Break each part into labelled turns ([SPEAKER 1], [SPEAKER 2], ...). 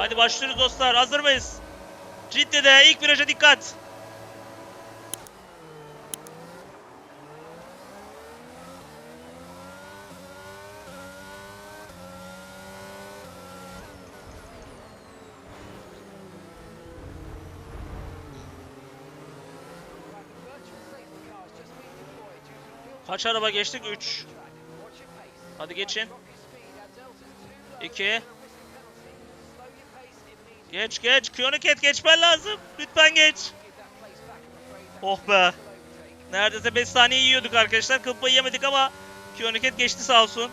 [SPEAKER 1] Hadi başlıyoruz dostlar. Hazır mıyız? Ciddi'de ilk viraja dikkat. Kaç araba geçtik? 3. Hadi geçin. 2. Geç geç. Kiyoniket geçmen lazım. Lütfen geç. Oh be. Neredeyse 5 saniye yiyorduk arkadaşlar. Kılpayı yemedik ama Kiyoniket geçti sağ olsun.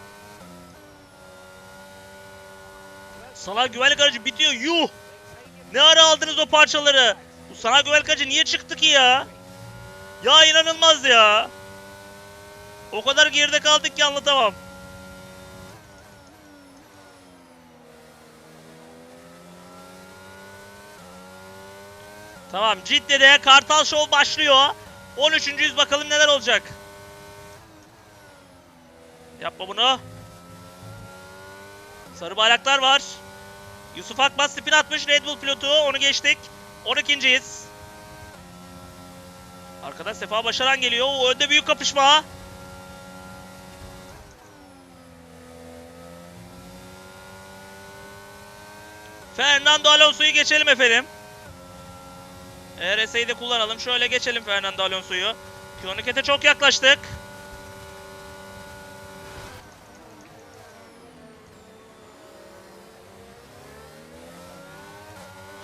[SPEAKER 1] Sana güvenlik aracı bitiyor. Yuh. Ne ara aldınız o parçaları? Bu sana güvenlik aracı niye çıktı ki ya? Ya inanılmaz ya. O kadar geride kaldık ki anlatamam. Tamam Cidde'de Kartal Show başlıyor. 13. yüz bakalım neler olacak. Yapma bunu. Sarı bayraklar var. Yusuf Akbas spin atmış Red Bull pilotu. Onu geçtik. 12.yiz. Arkadan Sefa Başaran geliyor. O önde büyük kapışma. Fernando Alonso'yu geçelim efendim. RS'yi de kullanalım. Şöyle geçelim Fernando Alonso'yu. Kioniket'e çok yaklaştık.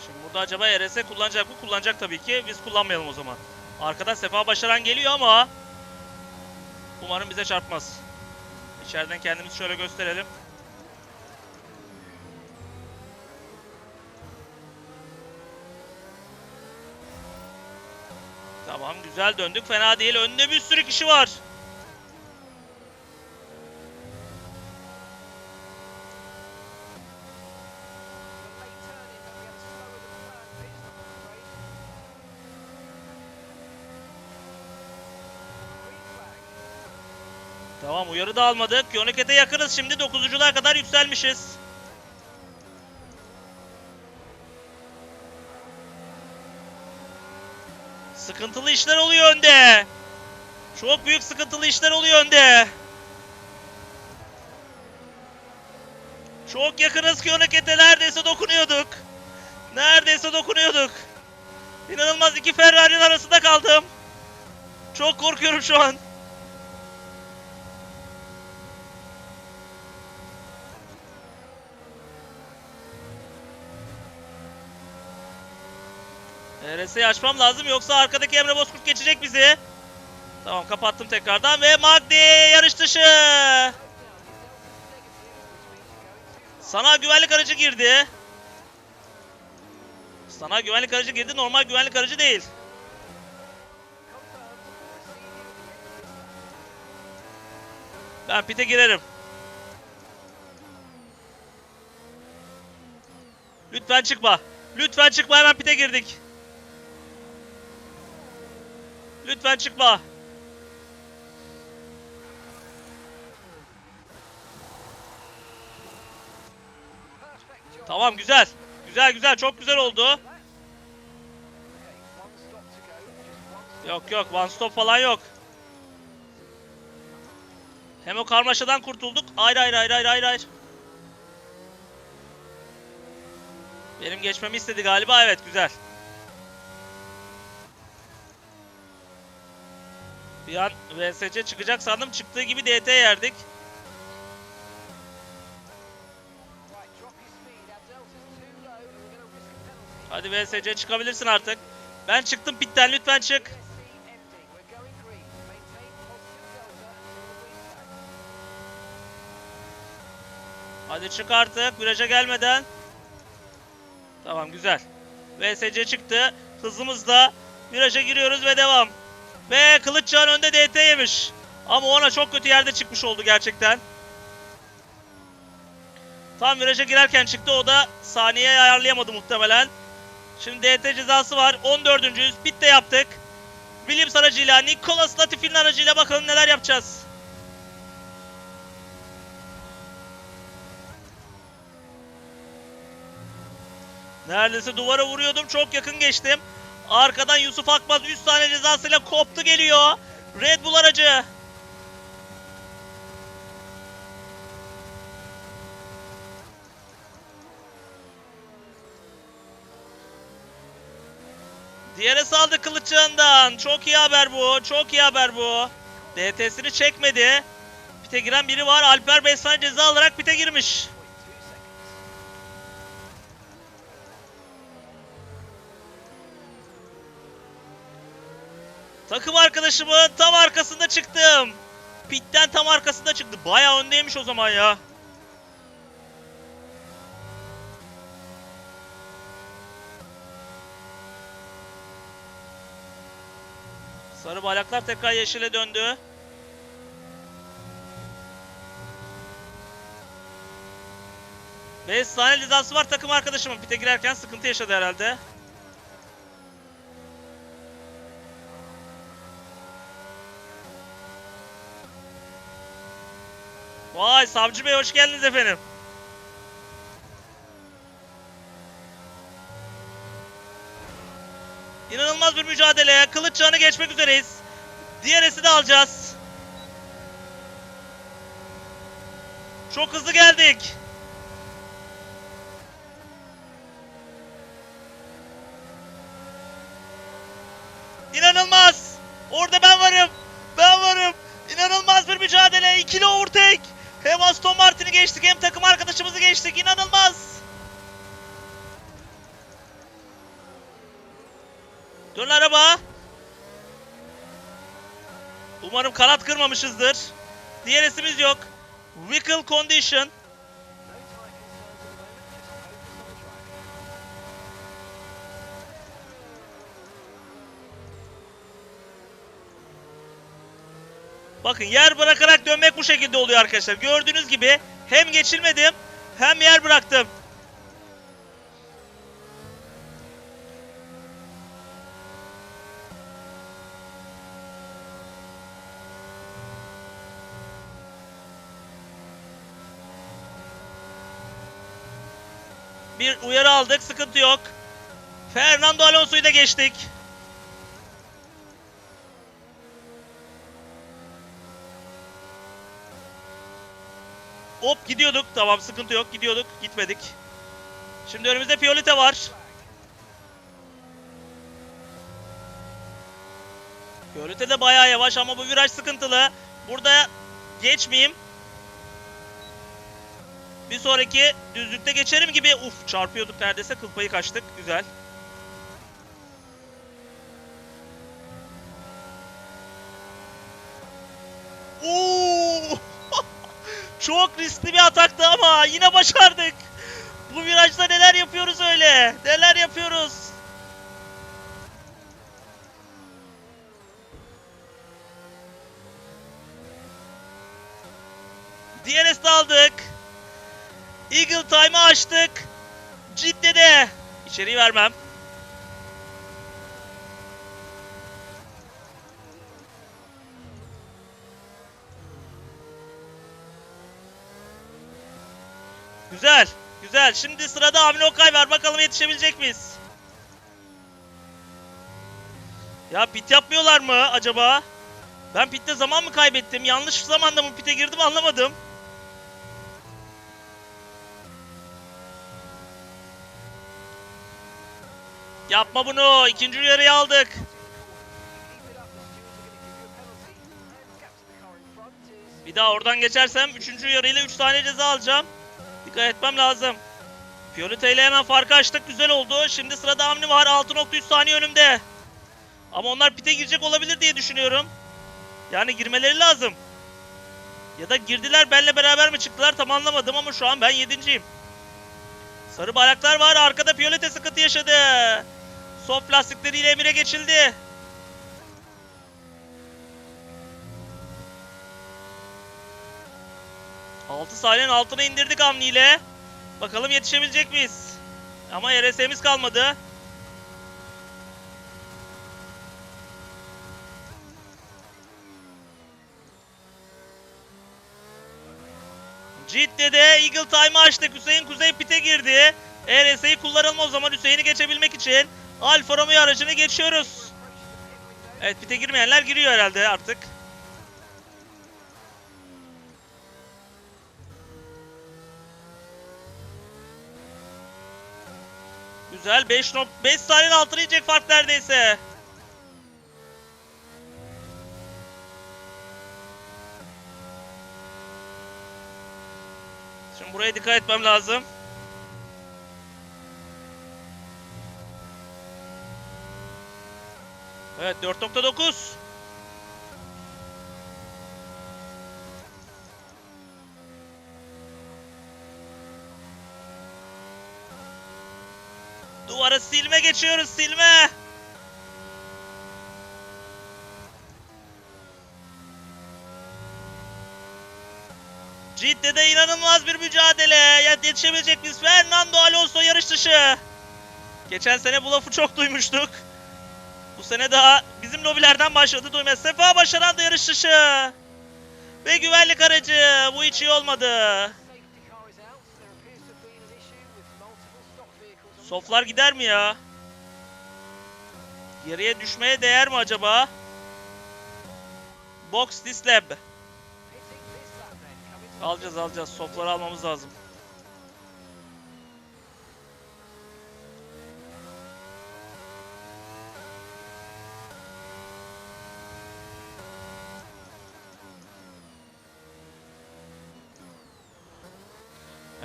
[SPEAKER 1] Şimdi burada acaba RS kullanacak mı? Kullanacak tabii ki. Biz kullanmayalım o zaman. Arkadan Sefa Başaran geliyor ama umarım bize çarpmaz. İçeriden kendimizi şöyle gösterelim. Güzel döndük. Fena değil. Önde bir sürü kişi var. Tamam uyarı da almadık. Yoneket'e yakınız şimdi. 9'unculuğa kadar yükselmişiz. Sıkıntılı işler oluyor önde. Çok büyük sıkıntılı işler oluyor önde. Çok yakınız ki Yoneket'e neredeyse dokunuyorduk. Neredeyse dokunuyorduk. İnanılmaz iki Ferrari'nin arasında kaldım. Çok korkuyorum şu an. RS'yi açmam lazım yoksa arkadaki Emre Bozkurt geçecek bizi. Tamam kapattım tekrardan ve Magdi yarış dışı. Sana güvenlik aracı girdi. Sana güvenlik aracı girdi normal güvenlik aracı değil. Ben pite girerim. Lütfen çıkma. Lütfen çıkma hemen pite girdik. Lütfen çıkma. Tamam güzel. Güzel güzel çok güzel oldu. Yok yok one stop falan yok. Hem o karmaşadan kurtulduk. Hayır hayır hayır hayır hayır hayır. Benim geçmemi istedi galiba evet güzel. Bir an VSC çıkacak sandım. Çıktığı gibi DT yerdik. Hadi VSC çıkabilirsin artık. Ben çıktım pitten lütfen çık. Hadi çık artık viraja gelmeden. Tamam güzel. VSC çıktı. Hızımızla viraja giriyoruz ve devam. Ve Kılıçcan önde DT yemiş. Ama ona çok kötü yerde çıkmış oldu gerçekten. Tam viraja girerken çıktı. O da saniyeye ayarlayamadı muhtemelen. Şimdi DT cezası var. 14. yüz. Pit de yaptık. Williams aracıyla, Nicolas Latifi'nin aracıyla bakalım neler yapacağız. Neredeyse duvara vuruyordum. Çok yakın geçtim. Arkadan Yusuf Akmaz 3 tane cezasıyla koptu geliyor. Red Bull aracı. Diğeri saldı kılıçağından. Çok iyi haber bu. Çok iyi haber bu. DT'sini çekmedi. Pite giren biri var. Alper 5 tane ceza alarak pite girmiş. Takım arkadaşımın tam arkasında çıktım. Pitten tam arkasında çıktı. Bayağı öndeymiş o zaman ya. Sarı bayraklar tekrar yeşile döndü. Beş saniye cezası var takım arkadaşımın. Pite girerken sıkıntı yaşadı herhalde. Vay Savcı Bey hoş geldiniz efendim. İnanılmaz bir mücadele. Kılıç çağını geçmek üzereyiz. Diğerisi de alacağız. Çok hızlı geldik. İnanılmaz. Orada ben varım. Ben varım. İnanılmaz bir mücadele. İkili overtake. Hem Aston Martin'i geçtik hem takım arkadaşımızı geçtik. İnanılmaz. Dön araba. Umarım kanat kırmamışızdır. Diğer isimiz yok. Vehicle Condition. Bakın yer bırakarak dönmek bu şekilde oluyor arkadaşlar. Gördüğünüz gibi hem geçilmedim hem yer bıraktım. Bir uyarı aldık, sıkıntı yok. Fernando Alonso'yu da geçtik. Hop gidiyorduk. Tamam sıkıntı yok. Gidiyorduk. Gitmedik. Şimdi önümüzde Piolite var. Piolite de bayağı yavaş ama bu viraj sıkıntılı. Burada geçmeyeyim. Bir sonraki düzlükte geçerim gibi. Uf çarpıyorduk neredeyse. Kıl payı kaçtık. Güzel. Oo! Çok riskli bir ataktı ama yine başardık. Bu virajda neler yapıyoruz öyle? Neler yapıyoruz? DNS'de aldık. Eagle Time'ı açtık. Cidde'de. İçeriği vermem. Güzel. Güzel. Şimdi sırada Avni Okay var. Bakalım yetişebilecek miyiz? Ya pit yapmıyorlar mı acaba? Ben pitte zaman mı kaybettim? Yanlış zamanda mı pite girdim anlamadım. Yapma bunu. İkinci uyarıyı aldık. Bir daha oradan geçersem üçüncü uyarıyla 3 tane ceza alacağım. Dikkat etmem lazım. Fiorita ile hemen farkı açtık. Güzel oldu. Şimdi sırada Amni var. 6.3 saniye önümde. Ama onlar pite girecek olabilir diye düşünüyorum. Yani girmeleri lazım. Ya da girdiler benle beraber mi çıktılar tam anlamadım ama şu an ben yedinciyim. Sarı bayraklar var. Arkada Piyolete sıkıntı yaşadı. Soft lastikleriyle Emir'e geçildi. Altı saniyenin altına indirdik Amni ile. Bakalım yetişebilecek miyiz? Ama RS'miz kalmadı. Cidde'de Eagle Time'ı açtık. Hüseyin Kuzey pite girdi. ERS'yi kullanalım o zaman Hüseyin'i geçebilmek için. Alfa Romeo aracını geçiyoruz. Evet pite girmeyenler giriyor herhalde artık. Güzel 5 nok 5 saniyenin altına inecek fark neredeyse. Şimdi buraya dikkat etmem lazım. Evet 4.9. Duvara silme geçiyoruz silme. Cidde'de inanılmaz bir mücadele. Ya yetişebilecek miyiz? Fernando Alonso yarış dışı. Geçen sene bu lafı çok duymuştuk. Bu sene daha bizim lobilerden başladı duymaya. Sefa Başaran da yarış dışı. Ve güvenlik aracı. Bu hiç iyi olmadı. Soflar gider mi ya? Geriye düşmeye değer mi acaba? Box this lab. Alacağız alacağız. Sofları almamız lazım.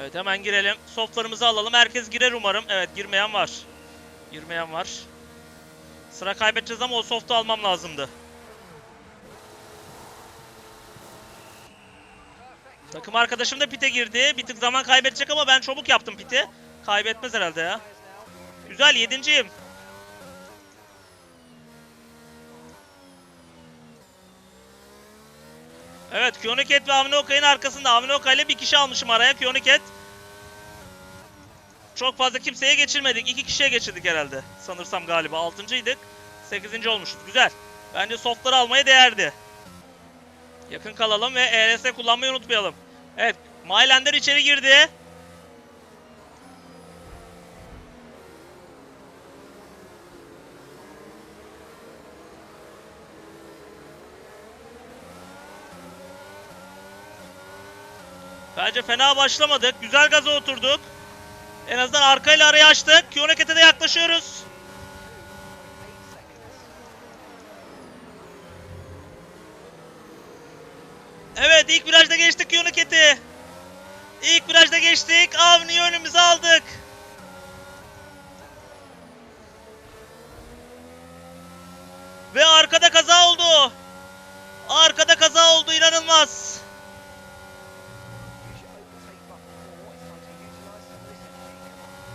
[SPEAKER 1] Evet hemen girelim. Softlarımızı alalım. Herkes girer umarım. Evet girmeyen var. Girmeyen var. Sıra kaybedeceğiz ama o softu almam lazımdı. Takım arkadaşım da pite girdi. Bir tık zaman kaybedecek ama ben çabuk yaptım piti. Kaybetmez herhalde ya. Güzel yedinciyim. Evet Kyoniket ve Avni Okay'ın arkasında. Avni Okay ile bir kişi almışım araya. Kyoniket. Çok fazla kimseye geçirmedik. İki kişiye geçirdik herhalde. Sanırsam galiba. Altıncıydık. Sekizinci olmuşuz. Güzel. Bence softları almaya değerdi. Yakın kalalım ve ERS kullanmayı unutmayalım. Evet. Mylander içeri girdi. Bence fena başlamadık. Güzel gaza oturduk. En azından arkayla arayı açtık. Kiyoneket'e de yaklaşıyoruz. Evet ilk virajda geçtik Kiyoneket'i. İlk virajda geçtik. Avni'yi önümüze aldık. Ve arkada kaza oldu. Arkada kaza oldu inanılmaz.
[SPEAKER 2] use your overtake button more. It's time to utilise some of this energy. Come on.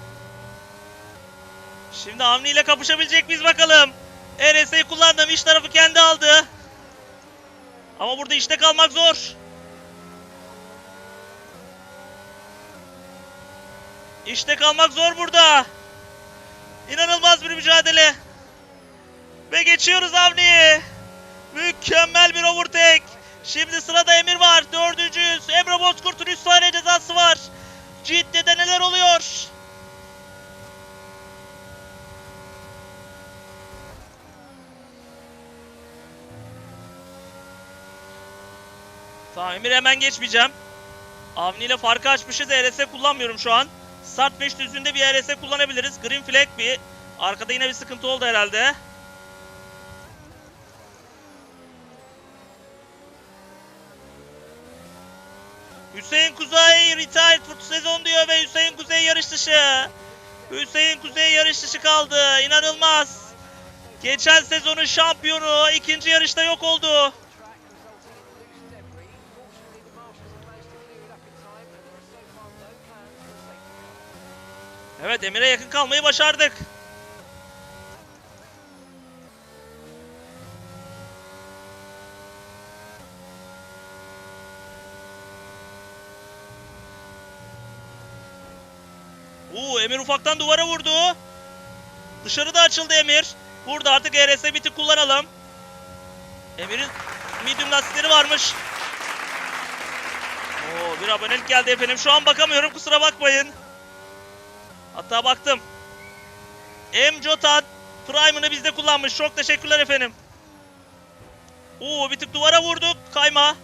[SPEAKER 1] Şimdi Avni ile kapışabilecek miyiz bakalım. RS'yi kullandım. İş tarafı kendi aldı. Ama burada işte kalmak zor. İşte kalmak zor burada. İnanılmaz bir mücadele. Ve geçiyoruz Avni'yi. Mükemmel bir overtake. Şimdi sırada Emir var. Dördüncüyüz. Emre Bozkurt'un 3 saniye cezası var. Ciddi'de neler oluyor? Tamam Emir hemen geçmeyeceğim. Avni ile farkı açmışız. ERS kullanmıyorum şu an. Start 5 düzlüğünde bir ERS kullanabiliriz. Green flag bir. Arkada yine bir sıkıntı oldu herhalde. Hüseyin Kuzey retired for sezon diyor ve Hüseyin Kuzey yarış dışı. Hüseyin Kuzey yarış dışı kaldı. İnanılmaz. Geçen sezonun şampiyonu ikinci yarışta yok oldu. Evet Emir'e yakın kalmayı başardık. Uuu Emir ufaktan duvara vurdu. Dışarıda açıldı Emir. Burada artık ERS biti kullanalım. Emir'in medium lastikleri varmış. Oo bir abonelik geldi efendim. Şu an bakamıyorum kusura bakmayın. Hatta baktım. M. Jotan Prime'ını bizde kullanmış. Çok teşekkürler efendim. Oo bir tık duvara vurduk. Kayma.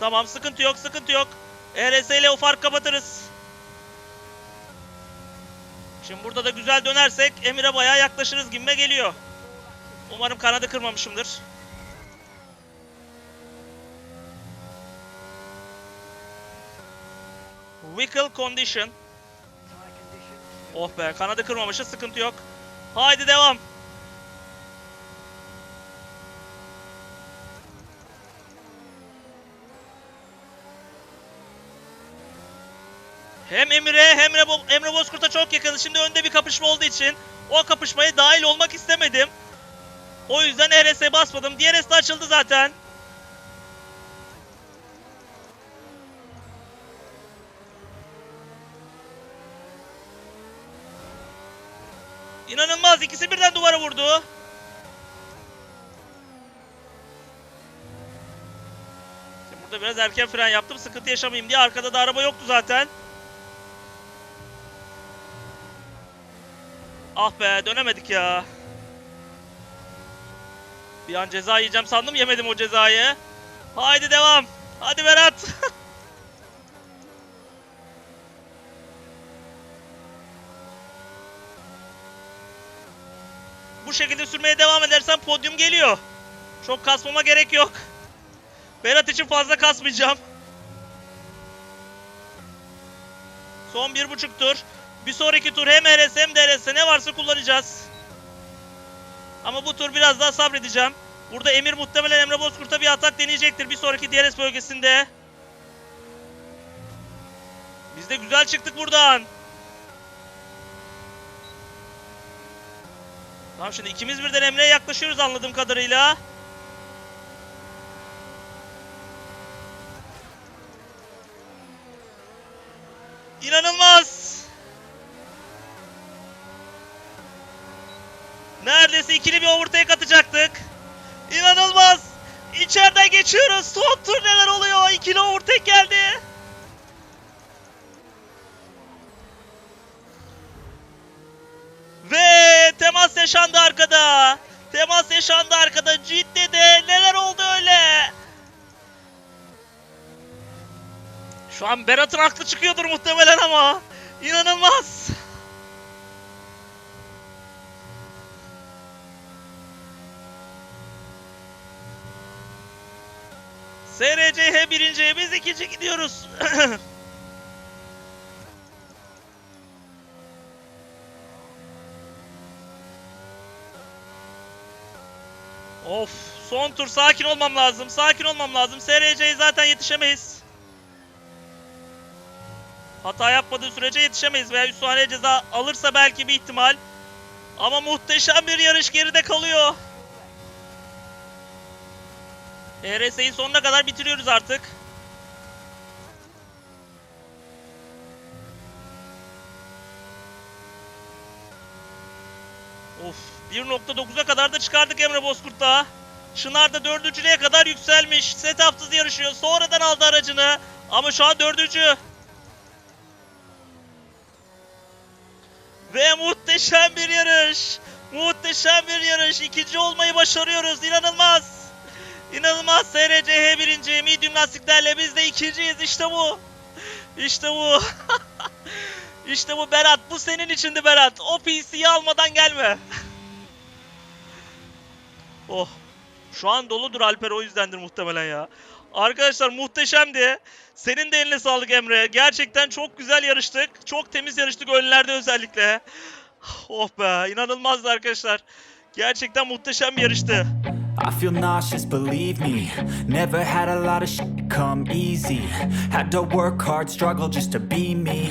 [SPEAKER 1] Tamam sıkıntı yok sıkıntı yok. ERS ile o fark kapatırız. Şimdi burada da güzel dönersek Emir'e bayağı yaklaşırız gibime geliyor. Umarım kanadı kırmamışımdır. Vehicle condition. Oh be kanadı kırmamışız sıkıntı yok. Haydi devam. Hem Emre hem Emre, Bo- Emre Bozkurt'a çok yakın. Şimdi önde bir kapışma olduğu için o kapışmaya dahil olmak istemedim. O yüzden RS'e basmadım. Diğer de açıldı zaten. İnanılmaz ikisi birden duvara vurdu. Şimdi burada biraz erken fren yaptım sıkıntı yaşamayayım diye. Arkada da araba yoktu zaten. Ah be dönemedik ya. Bir an ceza yiyeceğim sandım yemedim o cezayı. Haydi devam. Hadi Berat. Bu şekilde sürmeye devam edersem podyum geliyor. Çok kasmama gerek yok. Berat için fazla kasmayacağım. Son bir buçuk tur. Bir sonraki tur hem RS hem DRS ne varsa kullanacağız. Ama bu tur biraz daha sabredeceğim. Burada Emir muhtemelen Emre Bozkurt'a bir atak deneyecektir bir sonraki DRS bölgesinde. Biz de güzel çıktık buradan. Tamam şimdi ikimiz birden Emre'ye yaklaşıyoruz anladığım kadarıyla. İnanılmaz. Neredeyse ikili bir overtake atacaktık. İnanılmaz. İçeriden geçiyoruz. Son tur neler oluyor? İkili overtake geldi. Ve temas yaşandı arkada. Temas yaşandı arkada. Ciddi'de neler oldu öyle? Şu an Berat'ın aklı çıkıyordur muhtemelen ama. İnanılmaz. SRCH birinci, biz ikinci gidiyoruz. of, son tur sakin olmam lazım. Sakin olmam lazım. SRC'ye zaten yetişemeyiz. Hata yapmadığı sürece yetişemeyiz veya üst sahneye ceza alırsa belki bir ihtimal. Ama muhteşem bir yarış geride kalıyor. ERS'yi sonuna kadar bitiriyoruz artık. Of 1.9'a kadar da çıkardık Emre Bozkurt'ta. Çınar da dördüncülüğe kadar yükselmiş. Setupsız yarışıyor. Sonradan aldı aracını. Ama şu an dördüncü. Ve muhteşem bir yarış. Muhteşem bir yarış. İkinci olmayı başarıyoruz. İnanılmaz. İnanılmaz SRCH birinci. Medium lastiklerle biz de ikinciyiz. İşte bu. İşte bu. işte bu Berat. Bu senin içindi Berat. O PC'yi almadan gelme. oh. Şu an doludur Alper o yüzdendir muhtemelen ya. Arkadaşlar muhteşemdi. Senin de eline sağlık Emre. Gerçekten çok güzel yarıştık. Çok temiz yarıştık önlerde özellikle. Oh be inanılmazdı arkadaşlar. Gerçekten muhteşem bir yarıştı.
[SPEAKER 3] I feel nauseous, believe me. Never had a lot of shit come easy. Had to work hard, struggle just to be me.